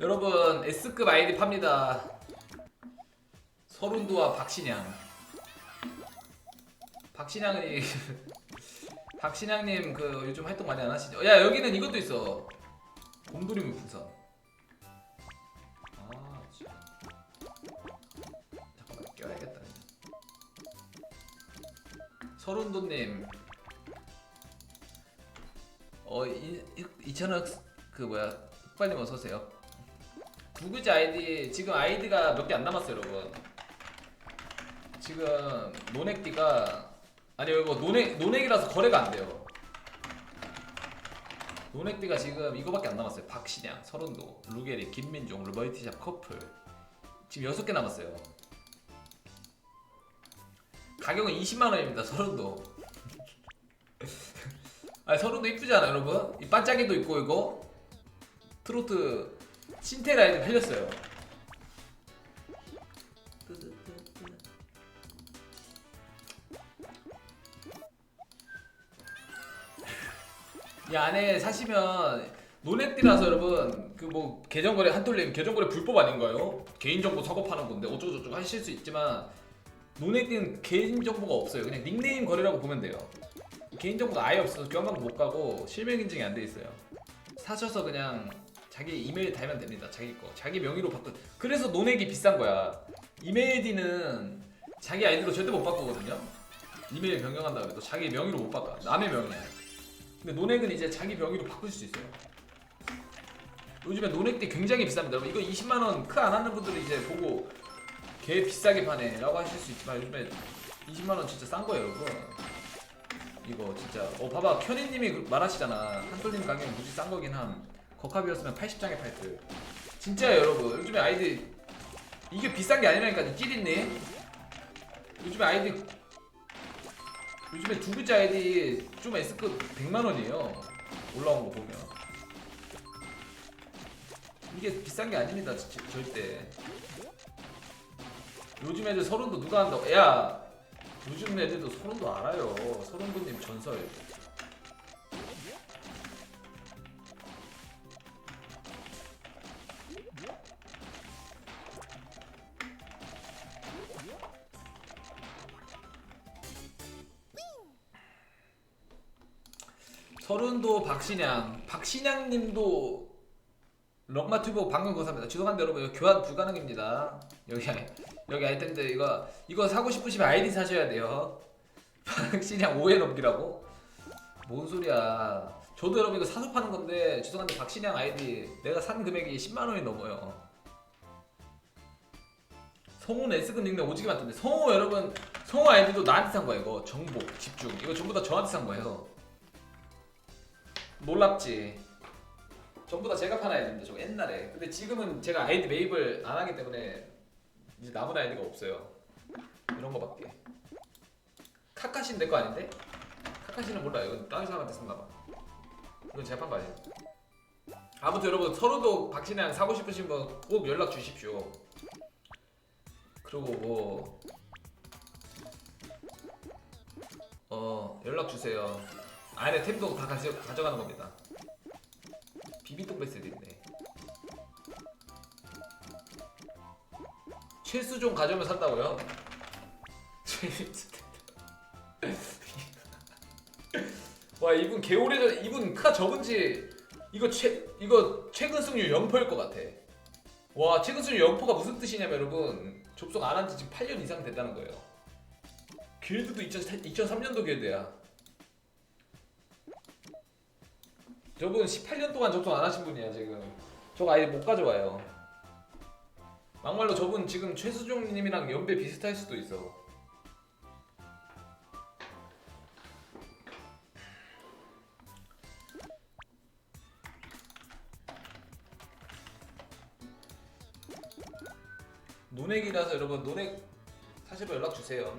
여러분 S급 아이디 팝니다. 서른도와 박신양. 박신양이 박신양님 그 요즘 활동 많이 안 하시죠? 야 여기는 이것도 있어. 곰돌이물 풍선. 아 진짜. 잠깐만 껴야겠다. 서른도님. 어 이천억 그 뭐야 흑발님 어서 오세요. 구글자 아이디 지금 아이디가 몇 개 안 남았어요 여러분. 지금 노넥디가 아니 이거 노넥 노넥이라서 거래가 안 돼요. 노넥디가 지금 이거밖에 안 남았어요. 박신양, 서른도, 루게리, 김민종, 멀티샵 커플 지금 여섯 개 남았어요. 가격은 20만 원입니다. 서른도. 아 서른도 이쁘잖아 여러분. 이 반짝이도 있고 이거 트로트 신테라이드 팔렸어요. 이 안에 사시면 노넷디라서 여러분 그 뭐 계정거래 한톨님 계정거래 불법 아닌가요? 개인정보 작업하는 건데 어쩌고저쩌고 하실 수 있지만 노넷디는 개인정보가 없어요. 그냥 닉네임 거래라고 보면 돼요. 개인정보가 아예 없어서 교환광고 못 가고 실명 인증이 안 돼 있어요. 사셔서 그냥 자기 이메일 달면 됩니다. 자기 거 자기 명의로 바꿔. 그래서 노넥이 비싼 거야. 이메일 D는 자기 아이디로 절대 못 바꾸거든요. 이메일 변경한다 그래도 자기 명의로 못 바꿔. 남의 명의야. 근데 노넥은 이제 자기 명의로 바꿀 수 있어요. 요즘에 노넥이 굉장히 비쌉니다. 여러분 이거 20만 원 크 안 하는 분들이 이제 보고 개 비싸게 파네라고 하실 수 있지만 요즘에 20만 원 진짜 싼 거예요, 여러분. 이거 진짜 어 봐봐 현이님이 그- 말하시잖아 한솔님 가격은 굳이 싼 거긴 함 거카비였으면 80장에 팔 듯. 진짜요 여러분 요즘에 아이디 이게 비싼 게 아니라니까요 찌릿님 요즘에 아이디 요즘에 두 글자 아이디 좀 S급 100만 원이에요. 올라온 거 보면. 이게 비싼 게 아닙니다 지- 절대. 요즘 애들 서른도 누가 한다고? 야! 요즘 애들도 서른도 알아요. 서른도님 전설 서른도 박신양 박신양님도 럭마튜브 방금 고사입니다. 죄송한데 여러분 교환 불가능입니다. 여기 여기 아이템들 이거 이거 사고 싶으시면 아이디 사셔야 돼요. 박신양 5회 넘기라고? 뭔 소리야? 저도 여러분 이거 사서 파는 건데 죄송한데 박신양 아이디 내가 산 금액이 10만 원이 넘어요. 성우는 S급 닉네임 오지게 많던데 성우 여러분 성우 아이디도 나한테 산 거야 이거 정보 집중 이거 전부 다 저한테 산 거예요. 놀랍지? 전부 다 제가 판 아이디입니다. 저거 옛날에. 근데 지금은 제가 아이디 매입을 안 하기 때문에 이제 남은 아이디가 없어요. 이런 거밖에. 카카시는 내 거 아닌데? 카카시는 몰라요. 이건 다른 사람한테 샀나 봐. 이건 제가 판거 아니에요. 아무튼 여러분 서로도 박신양 사고 싶으신 분 꼭 연락 주십시오. 그리고 뭐 어, 연락 주세요. 안에 템도 다 가져, 가져가는 겁니다. 비비똥 베스도 있네. 최수종 가져오면 산다고요? 와 이분 개오래전 이분 카 적은지 이거 최 이거 최근 승률 0%일 것 같아. 와 최근 승률 0%가 무슨 뜻이냐면 여러분 접속 안 한 지 지금 8년 이상 됐다는 거예요. 길드도 2000, 2003년도 길드야. 저분 18년 동안 접속 안 하신 분이야 지금. 저거 아예 못 가져와요. 막말로 저분 지금 최수종님이랑 연배 비슷할 수도 있어. 노넥이라서 여러분 노넥 사실 연락 주세요.